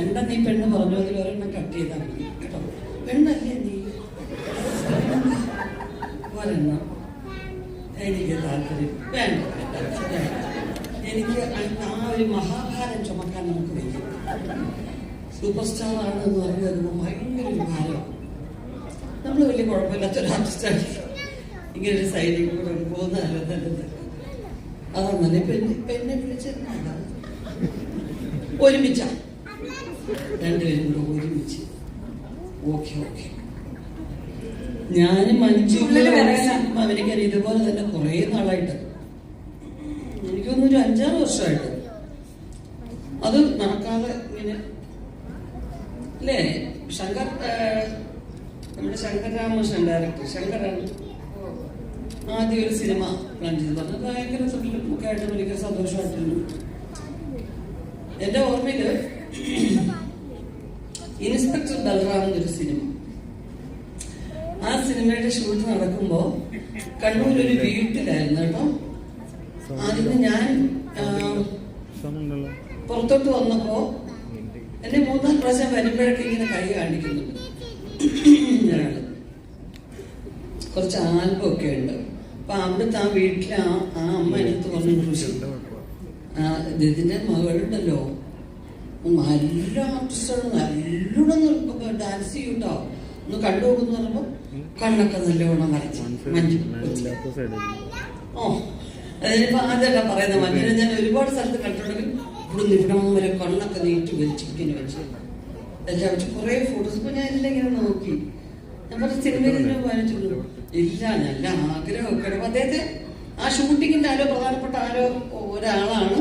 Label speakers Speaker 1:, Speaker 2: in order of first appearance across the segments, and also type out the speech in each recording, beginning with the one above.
Speaker 1: എന്താ നീ പെണ്ണ് പറഞ്ഞു? അതിൽ ഒരെണ്ണം കട്ട് ചെയ്താൽ മതി. കേട്ടോ? പെണ്ണല്ലേ നീ? ഒരെണ്ണം. എനിക്ക് താല്പര്യം. വേണ്ട വേണ്ട. എനിക്ക് ആ ഒരു മഹാഭാരം ചുമക്കാൻ നമുക്ക് വയ്യ. സൂപ്പർ സ്റ്റാർ ആണ് എന്ന് പറഞ്ഞു വരുമ്പോൾ ഭയങ്കര ഒരു ഭാരമാണ് നമ്മൾ വലിയ കുഴപ്പമില്ലാത്ത ഒരു ഇങ്ങനെ ഒരു സൈഡിൽ കൂടെ പോകുന്നതല്ല നല്ലത്. അതാണ് പെണ്ണ് പെണ്ണെ വിളിച്ചിരുന്നല്ല ഒരുമിച്ച. രണ്ടുപേരും കൂടെ ഒരുമിച്ച്. Okay okay. ഞാനും മഞ്ജു. അവനിക്കാൻ ഇതുപോലെ തന്നെ കുറേ നാളായിട്ട്. എനിക്കൊന്നൊരു അഞ്ചാറ് വർഷമായിട്ട്. അത് നടക്കാതെ ഇങ്ങനെ അല്ലേ? ശങ്കർ നമ്മുടെ ശങ്കർ രാമകൃഷ്ണൻ ഡയറക്ടർ ശങ്കറാണ് ആദ്യം ഒരു സിനിമ പ്ലാൻ ചെയ്ത് പറഞ്ഞത് ഭയങ്കര ത്രില്ലും ഒക്കെ ആയിട്ട് ഭയങ്കര സന്തോഷമായിട്ടുണ്ട്. എന്റെ ഓർമ്മയിൽ ഇൻസ്പെക്ടർ ബൽറാം എന്നൊരു സിനിമ. ആ സിനിമയുടെ ഷൂട്ട് നടക്കുമ്പോ കണ്ണൂർ ഒരു വീട്ടിലായിരുന്നു കേട്ടോ. അതിന് ഞാൻ പുറത്തോട്ട് വന്നപ്പോ എന്നെ മൂന്നാം പ്രാവശ്യം വരുമ്പോഴൊക്കെ ഇങ്ങനെ കൈ കാണിക്കുന്നുണ്ട്. ഒരാൾ കുറച്ച് ആൽബം ഒക്കെ ഉണ്ട്. അപ്പൊ അവിടുത്തെ ആ വീട്ടിലെ ആ ആ അമ്മ എടുത്ത് പറഞ്ഞു ഇതിന്റെ മകളുണ്ടല്ലോ. നല്ല ആർട്ടിസ്റ്റാണ് നല്ലോണം ഡാൻസ് ചെയ്യൂട്ടോ. ഒന്ന് കണ്ടു നോക്കുന്നു പറയുമ്പോ കണ്ണൊക്കെ നല്ലോണം വരച്ചു. മഞ്ജു. ഓ അതിനിപ്പോ ആദ്യമല്ല പറയുന്നത്. മഞ്ഞിനെ ഞാൻ ഒരുപാട് സ്ഥലത്ത് കണ്ടിട്ടുണ്ടെങ്കിൽ ഇവിടുന്ന് ഇവിടം വരെ കണ്ണൊക്കെ നീട്ടി വലിച്ച് ഇങ്ങനെ വെച്ച്. എല്ലാം വെച്ച് കുറെ ഫോട്ടോസ് ഇപ്പൊ ഞാൻ എല്ലാം ഇങ്ങനെ നോക്കി. ഞാൻ പറഞ്ഞ സിനിമയിൽ വായിച്ചിട്ടുണ്ട് ഇല്ല നല്ല ആഗ്രഹമൊക്കെ. അപ്പൊ അദ്ദേഹത്തെ ആ ഷൂട്ടിങ്ങിന്റെ ആരോ പ്രധാനപ്പെട്ട ആരോ ഒരാളാണ്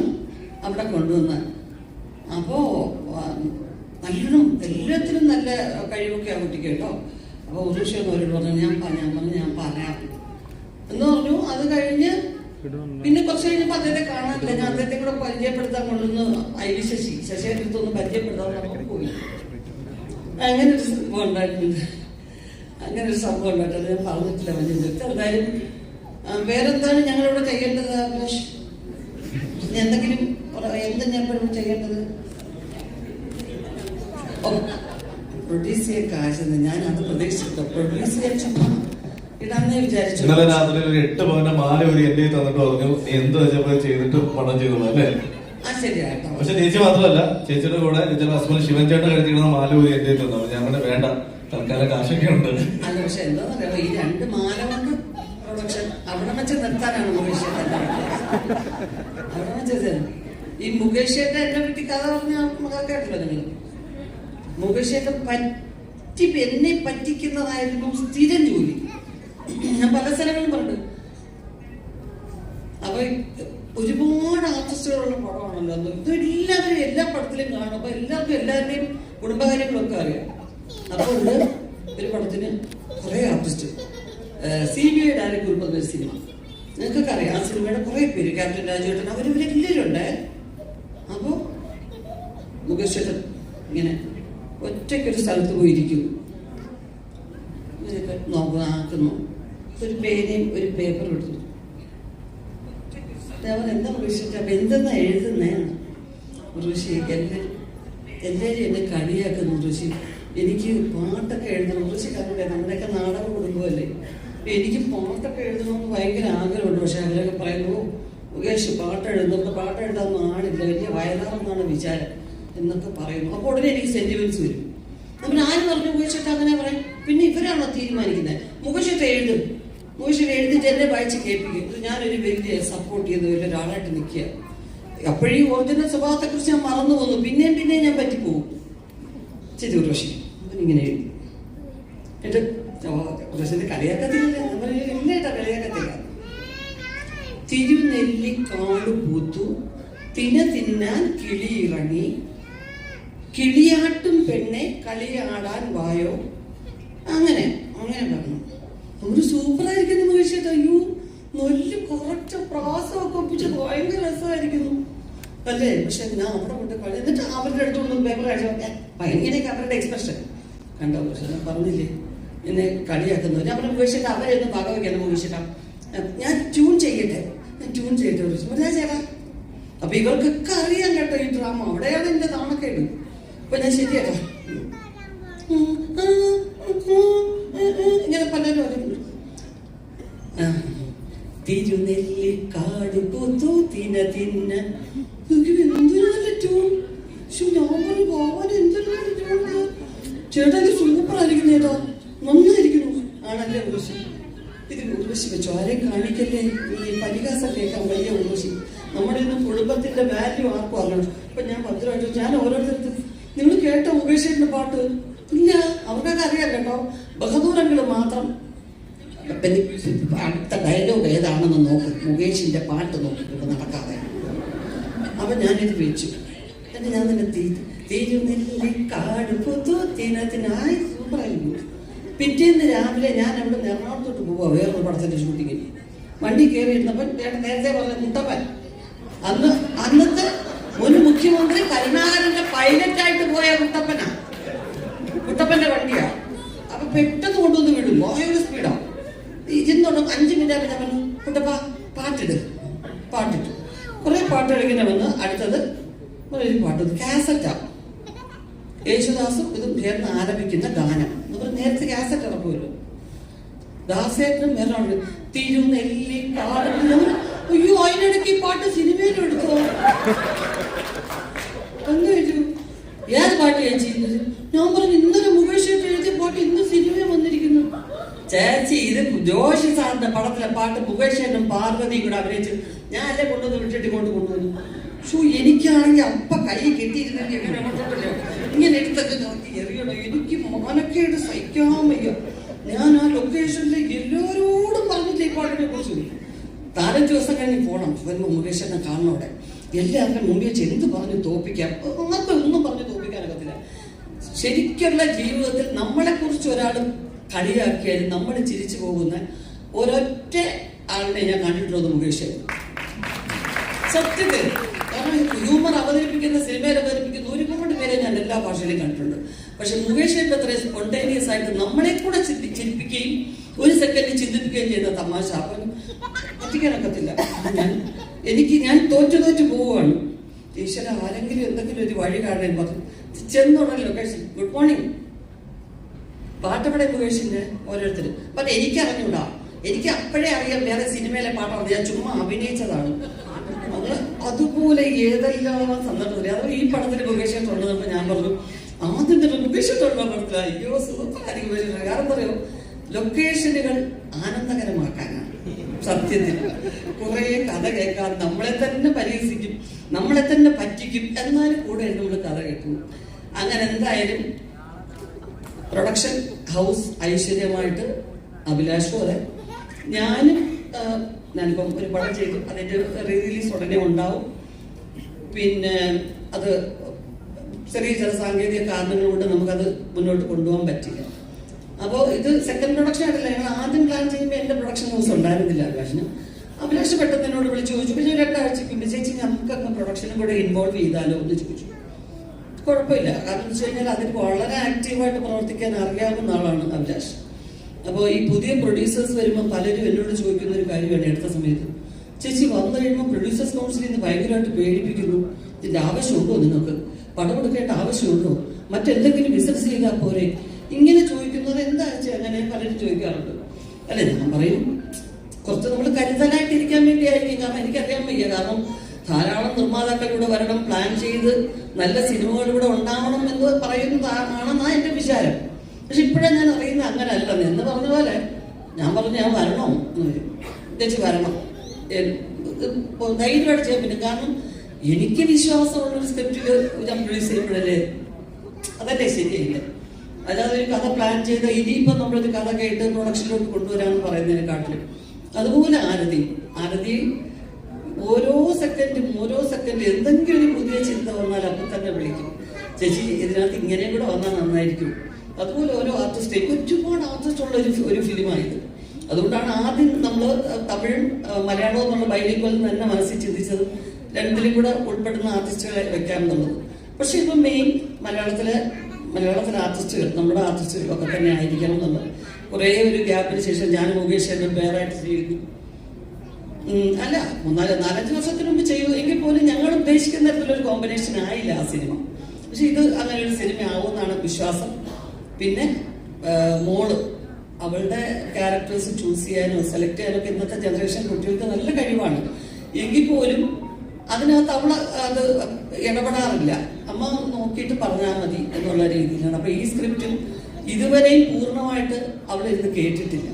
Speaker 1: അവിടെ കൊണ്ടുവന്നത്. അപ്പോ നല്ലതും നല്ലോണം എല്ലാത്തിനും നല്ല കഴിവൊക്കെ ആ കുട്ടിക്ക് കേട്ടോ. അപ്പൊ ഒരു വിഷയം അവരോട് പറഞ്ഞു ഞാൻ പറഞ്ഞാൽ ഞാൻ പറഞ്ഞു ഞാൻ പറയാം. എന്ന് പറഞ്ഞു. അത് കഴിഞ്ഞ് പിന്നെ കുറച്ച് കഴിഞ്ഞപ്പോ അദ്ദേഹത്തെ കാണാനില്ല. ഞാൻ അദ്ദേഹത്തെ കൂടെ പരിചയപ്പെടുത്താൻ കൊണ്ടൊന്ന് ഐ വി ശശി ശശിയുടെ അടുത്തൊന്ന് പരിചയപ്പെടുത്താൻ പോയി. അങ്ങനെ ഒരു സംഭവം ഉണ്ടായിട്ടുണ്ട്. അങ്ങനെ ഒരു സംഭവം ഉണ്ടായിട്ടുണ്ട്. ഞാൻ പറഞ്ഞിട്ടില്ല മഞ്ഞ. എന്തായാലും വേറെന്താണ് ഞങ്ങളിവിടെ ചെയ്യേണ്ടത് എന്തെങ്കിലും എന്ത് ഞാൻ ഇവിടെ ചെയ്യേണ്ടത്? ഓ. പ്രൊഡ്യൂസ് ചെയ്യാൻ കാശെന്ന് ഞാൻ അത് പ്രതീക്ഷിച്ചിട്ടോ പ്രൊഡ്യൂസ് ചെയ്യാൻ ചുമ്മാ ഇടാന്നേ വിചാരിച്ചു.
Speaker 2: ഇന്നലെ രാത്രി ഒരു എട്ട് പവന്റെ മാല ഒരു എന്റെ തന്നിട്ട് പറഞ്ഞു എന്ത് വെച്ചപ്പോ ചെയ്തിട്ട് പണം ചെയ്തോളൂ അല്ലേ? പക്ഷെ ചേച്ചി മാത്രമല്ല ചേച്ചിയുടെ കൂടെ ചേച്ചിയുടെ ഹസ്ബൻഡ് ശിവൻ ചേട്ടൻ കഴിച്ചിരുന്ന മാല ഒരു എന്റെ തന്നു. പറഞ്ഞു വേണ്ട തൽക്കാലം കാശൊക്കെ ഉണ്ട്.
Speaker 1: അല്ല പക്ഷെ എന്താണെന്നറിയാമോ ഈ രണ്ട് മാല കൊണ്ട് പ്രൊഡക്ഷൻ അവിടെ വെച്ച് നിർത്താനാണ് മുകേഷ് അവിടെ വെച്ചത് ഈ മുകേഷ് ചേട്ടൻ എന്നെ പറ്റി കഥ പറഞ്ഞ കേട്ടില്ല നിങ്ങൾ. മുകേഷ് ചേട്ടൻ പറ്റി എന്നെ പറ്റിക്കുന്നതായിരുന്നു സ്ഥിരം ജോലി. ഞാൻ പല സ്ഥലങ്ങളും പറഞ്ഞു. അപ്പൊ ഒരുപാട് ആർട്ടിസ്റ്റുകളുള്ള പടമാണല്ലോ. അത് ഇത് എല്ലാവരും എല്ലാ പടത്തിലും കാണും അപ്പൊ എല്ലാവർക്കും എല്ലാവരുടെയും കുടുംബകാര്യങ്ങളൊക്കെ അറിയാം. അപ്പൊ ഉണ്ട് ഒരു പടത്തിന് കുറെ artist. C B I direct ഉൾപ്പെടുന്ന ഒരു സിനിമ. നിങ്ങൾക്കൊക്കെ അറിയാം. ആ സിനിമയുടെ കുറെ പേര്. ക്യാപ്റ്റൻ രാജേട്ടൻ അവരിവരെല്ലാവരും ഉണ്ട് അപ്പോ ചേട്ടൻ ഇങ്ങനെ ഒറ്റയ്ക്കൊരു സ്ഥലത്ത് പോയിരിക്കുന്നു ഇങ്ങനെയൊക്കെ നോക്കുന്നു ഒരു പേനയും ഒരു പേപ്പറും എടുത്തു അവൻ എന്താ പ്രതീക്ഷിച്ച എന്തെന്ന് എന്തെന്നാ എഴുതുന്നേന്ന് ഋഷി എല്ലാവരും എല്ലാവരും എന്നെ കളിയാക്കുന്നു ഋഷി എനിക്ക് പാട്ടൊക്കെ എഴുതണം. ഋഷി കണ്ടില്ലേ? നമ്മുടെയൊക്കെ നാടകം കൊടുക്കുമല്ലേ എനിക്ക് പാട്ടൊക്കെ എഴുതണമെന്ന് ഭയങ്കര ആഗ്രഹമുണ്ട്. പക്ഷെ അവരൊക്കെ പറയുന്നു മുകേഷ് പാട്ട് എഴുതുന്നുണ്ട് പാട്ട് എഴുതാൻ ആളില്ല. വലിയ വയലാറെന്നാണ് വിചാരം. എന്നൊക്കെ പറയുന്നു. അപ്പോൾ ഉടനെ എനിക്ക് സെന്റിമെന്റ്സ് വരും. നമ്മൾ ആര് പറഞ്ഞു മുകേഷ് ചേട്ടാ അങ്ങനെ പറയും പിന്നെ ഇവരാണോ തീരുമാനിക്കുന്നത്. മുകേഷ് എഴുതും. മുകേഷ് എഴുതിട്ട് എന്നെ വായിച്ച് കേൾപ്പിക്കും. ഞാനൊരു വലിയ സപ്പോർട്ട് ചെയ്യുന്ന ഒരു ഒരാളായിട്ട് നിൽക്കുക. അപ്പോഴീ ഒറിജിനൽ സ്വഭാവത്തെ കുറിച്ച് ഞാൻ മറന്നു പോന്നു പിന്നെയും പിന്നെയും ഞാൻ പറ്റിപ്പോകും. ചെയ്തു ഉർവശി ഇങ്ങനെ എഴുതി. എന്നിട്ട് ഉർവശിന്റെ കളിയാക്കത്തില്ല. ഞാൻ പറഞ്ഞു, ഇല്ല ഏട്ടാ കളിയാക്കത്തില്ല തിരുനെല്ലിക്കാട് പൂത്തു. തിന തിന്നാൻ കിളി കിളിയാട്ടും പെണ്ണെ കളിയാടാൻ വായോ? അങ്ങനെ അങ്ങനെ പറഞ്ഞു. ഒരു സൂപ്പറായിരിക്കുന്നു മനുഷ്യട്ട് അയ്യോ നല്ല കുറച്ച് പ്രാസമൊക്കെ ഒപ്പിച്ച് ഭയങ്കര രസമായിരിക്കുന്നു. അല്ലേ? പക്ഷെ ഞാൻ അവിടെ കൊണ്ട് കളി എന്നിട്ട് അവരുടെ അടുത്തൊന്നും പേപ്പർ അടിച്ചു ഭയങ്കരയൊക്കെ അവരുടെ എക്സ്പ്രഷൻ കണ്ടോ പക്ഷെ ഞാൻ പറഞ്ഞില്ലേ? എന്നെ കളിയാക്കുന്നു. ഞാൻ പറഞ്ഞു മുകേഷിട്ട് അവരെയൊന്നും ഭാഗവയ്ക്കാൻ മുകേഷിട്ടാ ഞാൻ ട്യൂൺ ചെയ്യട്ടെ? ഞാൻ ട്യൂൺ ചെയ്യട്ടെ ഒരു ചേട്ടാ. അപ്പൊ ഇവർക്കൊക്കെ അറിയാൻ കേട്ടോ ഈ ഡ്രാമ അവിടെയാണ് എന്റെ നാണക്കേട്. അപ്പൊ ഞാൻ ശരിയാട്ടോ ഇങ്ങനെ പലരും പറയുന്നു ആ, തിരുനെല്ലിക്കാട് പൂത്തു തിന തിന്ന. ചേട്ടാ ഇത് സൂപ്പർ ആയിരിക്കുന്നു ചേട്ടാ. നന്നായിരിക്കുന്നു. ആണല്ലേ ഉർവശി? ഇത് ഉർവശി വെച്ചോ. ആരെയും കാണിക്കല്ലേ? ഈ പരിഹാസം കേൾക്കാൻ വലിയ ഉർവശി. നമ്മുടെ ഇന്ന് കുടുംബത്തിന്റെ വാല്യൂ ആർക്കും അറിയണം. അപ്പൊ ഞാൻ ഭദ്രമായിട്ട് ഞാൻ ഓരോരുത്തർക്ക് നിങ്ങൾ കേട്ട മുകേഷിന്റെ പാട്ട്? ഇല്ല അവർക്കൊക്കെ അറിയാം കേട്ടോ. ബഹദൂരങ്ങൾ മാത്രം. അടുത്ത ഡയലോഗ് ഏതാണെന്ന് നോക്ക്. മുകേഷിന്റെ പാട്ട് നോക്കിയിട്ട് നടക്കാതെ. അപ്പൊ ഞാനിത് വെച്ചു. എന്നിട്ട് ഞാൻ നിന്നെ തിരുനെല്ലിക്കാട് പുതു തിനത്തിനായി സൂപ്പറായി പിറ്റേന്ന് രാവിലെ ഞാൻ അവിടെ നിന്ന് എറണാകുളത്തോട്ട് പോവാ വേറൊരു പടത്തിന്റെ ഷൂട്ടിങ്ങിന് വണ്ടി കയറി ഇരുന്നപ്പോൾ ചേട്ടൻ നേരത്തെ പറഞ്ഞ മുട്ടപ്പൻ. അന്ന് അന്ന് മുഖ്യമന്ത്രി കരുണാകരന്റെ പൈലറ്റായിട്ട് പോയ കുട്ടപ്പനാ കുട്ടപ്പന്റെ വണ്ടിയാ. അപ്പൊ പെട്ടെന്ന് കൊണ്ടുവന്ന് വിടും. ഭയങ്കര സ്പീഡാ ഇരുന്നോണ്ട് അഞ്ച് മിനിറ്റ് ഞാൻ പറഞ്ഞു കുട്ടപ്പ പാട്ടിട്. പാട്ടിട്ടു. കുറെ ഇങ്ങനെ വന്ന് അടുത്തത് ഒരു പാട്ട്. കാസറ്റാ യേശുദാസും ഇതും ചേർന്ന് ആലപിക്കുന്ന ഗാനം. നേരത്തെ കാസറ്റ് ഇറക്കുമല്ലോ. ദാസേട്ടനും വേറെ തിരുനെല്ലി കാടും. അയ്യോ അതിനിടയ്ക്ക് ഈ പാട്ട് സിനിമയിൽ എന്താ ചോദിച്ചു ഏത് പാട്ട് ചേച്ചി ഞാൻ പറഞ്ഞു ഇന്നലെ മുകേഷ് എഴുതിയ പാട്ട് ഇന്ന് സിനിമ വന്നിരിക്കുന്നു. ചേച്ചി ഇത് ജോഷി സാറിന്റെ പടത്തിലെ പാട്ട് മുകേഷ് ചേട്ടനും പാർവതിയും കൂടെ അഭിനയിച്ചു ഞാൻ അല്ലേ കൊണ്ടുവന്ന് വിട്ടിട്ട് കൊണ്ട് കൊണ്ടുവന്നു ഷൂ എനിക്കാണെങ്കിൽ അപ്പ കൈ കെട്ടിയിരുന്നെങ്കിൽ അങ്ങോട്ടല്ലോ ഇങ്ങനെ എടുത്തൊക്കെ നോക്കി എറിയണം എനിക്ക് മാനക്കേട് സഹിക്കാൻ വയ്യ. ഞാൻ ആ ലൊക്കേഷനിൽ എല്ലാവരോടും പറഞ്ഞിട്ട് ഈ പാട്ടിനെ കുറിച്ച്? നാലഞ്ച് ദിവസം കഴിഞ്ഞ് പോകണം മുകേഷനെ കാണണോടെ എല്ലാവരുടെ മുമ്പിൽ വെച്ച് എന്ത് പറഞ്ഞു തോപ്പിക്കാം? അങ്ങനത്തെ ഒന്നും പറഞ്ഞ് തോപ്പിക്കാനൊക്കത്തില്ല ശരിക്കുള്ള ജീവിതത്തിൽ നമ്മളെ കുറിച്ച് ഒരാൾ കളിയാക്കിയാലും നമ്മൾ ചിരിച്ചു പോകുന്ന ഒരൊറ്റ ആളിനെ ഞാൻ കണ്ടിട്ടുള്ളത് മുകേഷ് സത്യത്തിൽ. കാരണം ഹ്യൂമർ അവതരിപ്പിക്കുന്ന സിനിമയിൽ അവതരിപ്പിക്കുന്ന ഒരുപാട് പേരെ ഞാൻ എല്ലാ ഭാഷയിലും കണ്ടിട്ടുണ്ട്. പക്ഷെ മുകേഷിന്റെ അത്ര സ്പോണ്ടേനിയസ് ആയിട്ട് നമ്മളെ കൂടെ ചിരിപ്പിക്കുകയും ഒരു സെക്കൻഡ് ചിന്തിപ്പിക്കുകയും ചെയ്യുന്ന തമാശ അപ്പം പറ്റിക്കാനൊക്കത്തില്ല ഞാൻ എനിക്ക് ഞാൻ തോറ്റു തോറ്റു പോവുകയാണ് ഈശ്വര ആരെങ്കിലും എന്തെങ്കിലും ഒരു വഴി കാണാൻ പറഞ്ഞു ചെന്നുള്ള ലൊക്കേഷൻ ഗുഡ് മോർണിംഗ് പാട്ടവിടെ ലൊക്കേഷന് ഓരോരുത്തർ പക്ഷെ എനിക്ക് അറിഞ്ഞൂടാ. എനിക്ക് അപ്പോഴേ അറിയാം വേറെ സിനിമയിലെ പാട്ടാണ്. ഞാൻ ചുമ്മാ അഭിനയിച്ചതാണ്. അത് അതുപോലെ ഏതെല്ലാം സന്ദർഭത്തിൽ അത് ഈ പടത്തിന് ലൊക്കേഷൻ തൊണ്ടപ്പോൾ ഞാൻ പറഞ്ഞു. ആദ്യം തന്നെ മുകേഷ് തൊണ്ട പടത്തില്ല അയ്യോ സൂപ്പറായിരിക്കും കാരണം പറയോ. ലൊക്കേഷനുകൾ ആനന്ദകരമാക്കാനാണ്. സത്യത്തിൽ. കുറെ കഥ കേൾക്കാൻ നമ്മളെ തന്നെ പരിഹസിക്കും നമ്മളെ തന്നെ പറ്റിക്കും എന്നാലും കൂടെ നമ്മൾ കഥ കേൾക്കും. അങ്ങനെ എന്തായാലും പ്രൊഡക്ഷൻ ഹൗസ് ഐശ്വര്യമായിട്ട് അഭിലാഷും അതെ ഞാനും ഞാനിപ്പം ഒരു പടം ചെയ്തു. അതിന്റെ റിലീസ് ഉടനെ ഉണ്ടാവും. പിന്നെ അത് ചെറിയ ചില സാങ്കേതിക കാരണങ്ങൾ കൊണ്ട് നമുക്കത് മുന്നോട്ട് കൊണ്ടുപോകാൻ പറ്റില്ല. അപ്പോൾ ഇത് സെക്കൻഡ് പ്രൊഡക്ഷൻ ആയിട്ടില്ല. ഞങ്ങൾ ആദ്യം പ്ലാൻ ചെയ്യുമ്പോൾ എന്റെ പ്രൊഡക്ഷൻ ഹൗസ് ഉണ്ടായിരുന്നില്ല അഭിലാഷിന് അഭിലാഷ് പെട്ടെന്ന് എന്നോട് വിളിച്ച് ചോദിച്ചു. പിന്നെ രണ്ടാഴ്ചയ്ക്ക് മുമ്പ് ചേച്ചി നമുക്കൊക്കെ പ്രൊഡക്ഷനും കൂടെ ഇൻവോൾവ് ചെയ്താലോ? എന്ന് ചോദിച്ചു. കുഴപ്പമില്ല. കാരണം എന്ന് വെച്ച് കഴിഞ്ഞാൽ അതിൽ വളരെ ആക്റ്റീവായിട്ട് പ്രവർത്തിക്കാൻ അറിയാവുന്ന ആളാണ് അഭിലാഷ്. അപ്പോൾ ഈ പുതിയ പ്രൊഡ്യൂസേഴ്സ് വരുമ്പോൾ പലരും എന്നോട് ചോദിക്കുന്ന ഒരു കാര്യമാണ് എടുത്ത സമയത്ത്. ചേച്ചി വന്നു കഴിയുമ്പോൾ പ്രൊഡ്യൂസേഴ്സ് കൗൺസിലിൽ നിന്ന് ഭയങ്കരമായിട്ട് പേടിപ്പിക്കുന്നു. ഇതിന്റെ ആവശ്യമുണ്ടോ നിങ്ങൾക്ക്? പണം കൊടുക്കേണ്ട ആവശ്യമുണ്ടോ? മറ്റെന്തെങ്കിലും ബിസിനസ് ചെയ്താൽ പോരെ. ഇങ്ങനെ എന്താ അങ്ങനെ പലരും ചോദിക്കാറുണ്ട്. അല്ലെ ഞാൻ പറയും കുറച്ച് നമ്മൾ കരുതലായിട്ടിരിക്കാൻ വേണ്ടിയായിരിക്കും. കാരണം എനിക്കറിയാൻ വയ്യ. കാരണം ധാരാളം നിർമ്മാതാക്കൾ ഇവിടെ വരണം പ്ലാൻ ചെയ്ത് നല്ല സിനിമകൾ ഇവിടെ ഉണ്ടാവണം എന്ന് പറയുന്നതാണെന്നാ എന്റെ വിചാരം. പക്ഷെ ഇപ്പോഴാ ഞാൻ അറിയുന്നത് അങ്ങനല്ല. എന്ന് പറഞ്ഞ പോലെ ഞാൻ പറഞ്ഞു ഞാൻ വരണോ? എന്ന് ചേച്ചി വരണം. ധൈര്യമായിട്ട് ചെയ്യാൻ പറ്റും. കാരണം എനിക്ക് വിശ്വാസമുള്ള ഒരു സ്ക്രിപ്റ്റിൽ ഞാൻ പ്രൊഡ്യൂസ് ചെയ്യുമ്പോഴല്ലേ? അതല്ലേ ശരിയല്ലേ അല്ലാതെ ഒരു കഥ പ്ലാൻ ചെയ്ത് ഇനിയിപ്പം നമ്മളൊരു കഥ കേട്ട് പ്രൊഡക്ഷനിലോട്ട് കൊണ്ടുവരാമെന്ന് പറയുന്നതിനെക്കാട്ടിലും അതുപോലെ ആരതി. ആരതി ഓരോ സെക്കൻഡും ഓരോ സെക്കൻഡും എന്തെങ്കിലും ഒരു പുതിയ ചിന്ത വന്നാൽ അപ്പം തന്നെ വിളിക്കും. ചേച്ചി ഇതിനകത്ത് ഇങ്ങനെ കൂടെ വന്നാൽ നന്നായിരിക്കും. അതുപോലെ ഓരോ ആർട്ടിസ്റ്റ് ഒരുപാട് ആർട്ടിസ്റ്റ് ഉള്ള ഒരു ഒരു ഫിലിമായത് അതുകൊണ്ടാണ് ആദ്യം നമ്മൾ തമിഴും മലയാളവും എന്നുള്ള ബൈലിംഗിൽ തന്നെ മനസ്സിൽ ചിന്തിച്ചത് രണ്ടിലും കൂടെ ഉൾപ്പെടുന്ന ആർട്ടിസ്റ്റുകളെ വെക്കാമെന്നുള്ളത്. പക്ഷെ ഇപ്പം മെയിൻ മലയാളത്തിലെ മലയാളത്തിലെ ആർട്ടിസ്റ്റുകൾ നമ്മുടെ ആർട്ടിസ്റ്റുകൾ ഒക്കെ തന്നെ ആയിരിക്കണം എന്നുള്ളത് കുറേ ഒരു ഗ്യാപ്പിന് ശേഷം ഞാൻ മുകേഷ് എന്നെ പേരായിട്ട് ചെയ്യുന്നു അല്ല മൂന്നാൽ നാലഞ്ച് വർഷത്തിന് മുമ്പ് ചെയ്തു. എങ്കിൽ പോലും ഞങ്ങൾ ഉദ്ദേശിക്കുന്ന തരത്തിലൊരു കോമ്പിനേഷൻ ആയില്ല ആ സിനിമ പക്ഷെ ഇത് അങ്ങനെ ഒരു സിനിമ ആവുമെന്നാണ് വിശ്വാസം. പിന്നെ മോൾ അവളുടെ ക്യാരക്ടേഴ്സ് ചൂസ് ചെയ്യാനോ സെലക്ട് ചെയ്യാനോ ഒക്കെ ഇന്നത്തെ ജനറേഷൻ കുട്ടികൾക്ക് നല്ല കഴിവാണ്. എങ്കിൽ പോലും അതിനകത്ത് അവൾ അത് ഇടപെടാറില്ല. നോക്കിയിട്ട് പറഞ്ഞാൽ മതി എന്നുള്ള രീതിയിലാണ്. അപ്പൊ ഈ സ്ക്രിപ്റ്റിൽ ഇതുവരെയും പൂർണമായിട്ട് അവൾ ഇരുന്ന് കേട്ടിട്ടില്ല.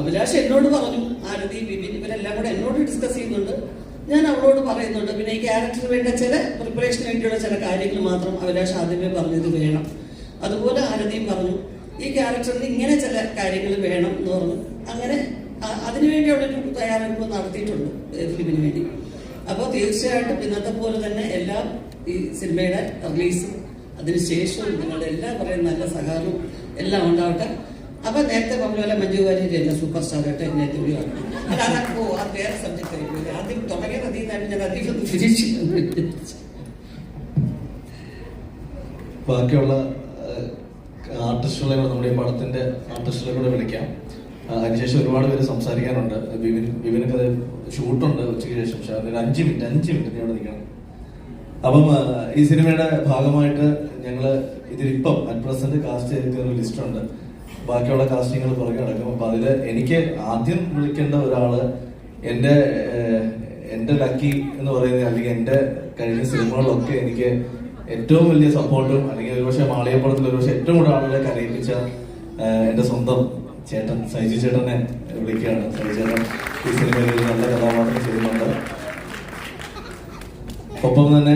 Speaker 1: അഭിലാഷ് എന്നോട് പറഞ്ഞു ആരതി ബിബിൻ ഇവരെല്ലാം കൂടെ എന്നോട് ഡിസ്കസ് ചെയ്യുന്നുണ്ട്. ഞാൻ അവളോട് പറയുന്നുണ്ട് പിന്നെ ഈ ക്യാരക്ടറിന് വേണ്ട ചില പ്രിപ്പറേഷന് വേണ്ടിയുള്ള ചില കാര്യങ്ങൾ മാത്രം അഭിലാഷ് ആദ്യമേ പറഞ്ഞത് വേണം. അതുപോലെ ആരതിയും പറഞ്ഞു ഈ ക്യാരക്ടറിന് ഇങ്ങനെ ചില കാര്യങ്ങൾ വേണം എന്ന് പറഞ്ഞു. അങ്ങനെ അതിനുവേണ്ടി അവിടെ ഒരു തയ്യാറെടുപ്പ് നടത്തിയിട്ടുണ്ട് ഫിലിമിന് വേണ്ടി. അപ്പോൾ തീർച്ചയായിട്ടും ഇന്നത്തെ പോലെ തന്നെ എല്ലാം ഈ സിനിമയുടെ റിലീസും അതിനുശേഷവും നിങ്ങളുടെ എല്ലാം പറയുന്ന നല്ല സഹകരണവും എല്ലാം ഉണ്ടാവട്ടെ. അപ്പൊ നേരത്തെ പറഞ്ഞ പോലെ മഞ്ജു വാര്യർ എന്നെ സൂപ്പർ സ്റ്റാർ ആയിട്ട് എന്നെ അതാണ് ഓ അത് വേറെ സബ്ജക്റ്റ് ആയിരിക്കും ആദ്യം തുടങ്ങിയത് അതിൽ നിന്നാണ് ഞാൻ അധികം തിരിച്ചു
Speaker 2: ബാക്കിയുള്ള ആർട്ടിസ്റ്റുകളെ നമ്മുടെ ഈ പടത്തിന്റെ ആർട്ടിസ്റ്റുകളെ കൂടെ വിളിക്കാം. അതിനുശേഷം ഒരുപാട് പേര് സംസാരിക്കാനുണ്ട്. വിപിൻ വിപിനൊക്കെ അത് ഷൂട്ടുണ്ട് ഉച്ചയ്ക്ക് ശേഷം. പക്ഷേ അഞ്ച് മിനിറ്റ് അഞ്ച് മിനിറ്റ് ഇവിടെ നിൽക്കണം. അപ്പം ഈ സിനിമയുടെ ഭാഗമായിട്ട് ഞങ്ങൾ ഇതിലിപ്പം അറ്റ് പ്രസന്റ് കാസ്റ്റ് ഒരു ലിസ്റ്റ് ഉണ്ട്. ബാക്കിയുള്ള കാസ്റ്റിങ്ങൾ പുറകെ നടക്കും അപ്പൊ അതിൽ എനിക്ക് ആദ്യം വിളിക്കേണ്ട ഒരാൾ എന്റെ എന്റെ ലക്കി എന്ന് പറയുന്നത് അല്ലെങ്കിൽ എന്റെ കഴിഞ്ഞ സിനിമകളിലൊക്കെ എനിക്ക് ഏറ്റവും വലിയ സപ്പോർട്ടും അല്ലെങ്കിൽ ഒരുപക്ഷെ മാളിയപ്പുറത്തിൽ ഒരുപക്ഷെ ഏറ്റവും കൂടുതൽ ആളുകളെ കരയിപ്പിച്ച എന്റെ സ്വന്തം ചേട്ടൻ സൈജു ചേട്ടനെ വിളിക്കുകയാണ്. സൈജു ചേട്ടൻ ഈ സിനിമയിൽ നല്ല കഥാപാത്രം ചെയ്യുന്നുണ്ട് ഒപ്പം തന്നെ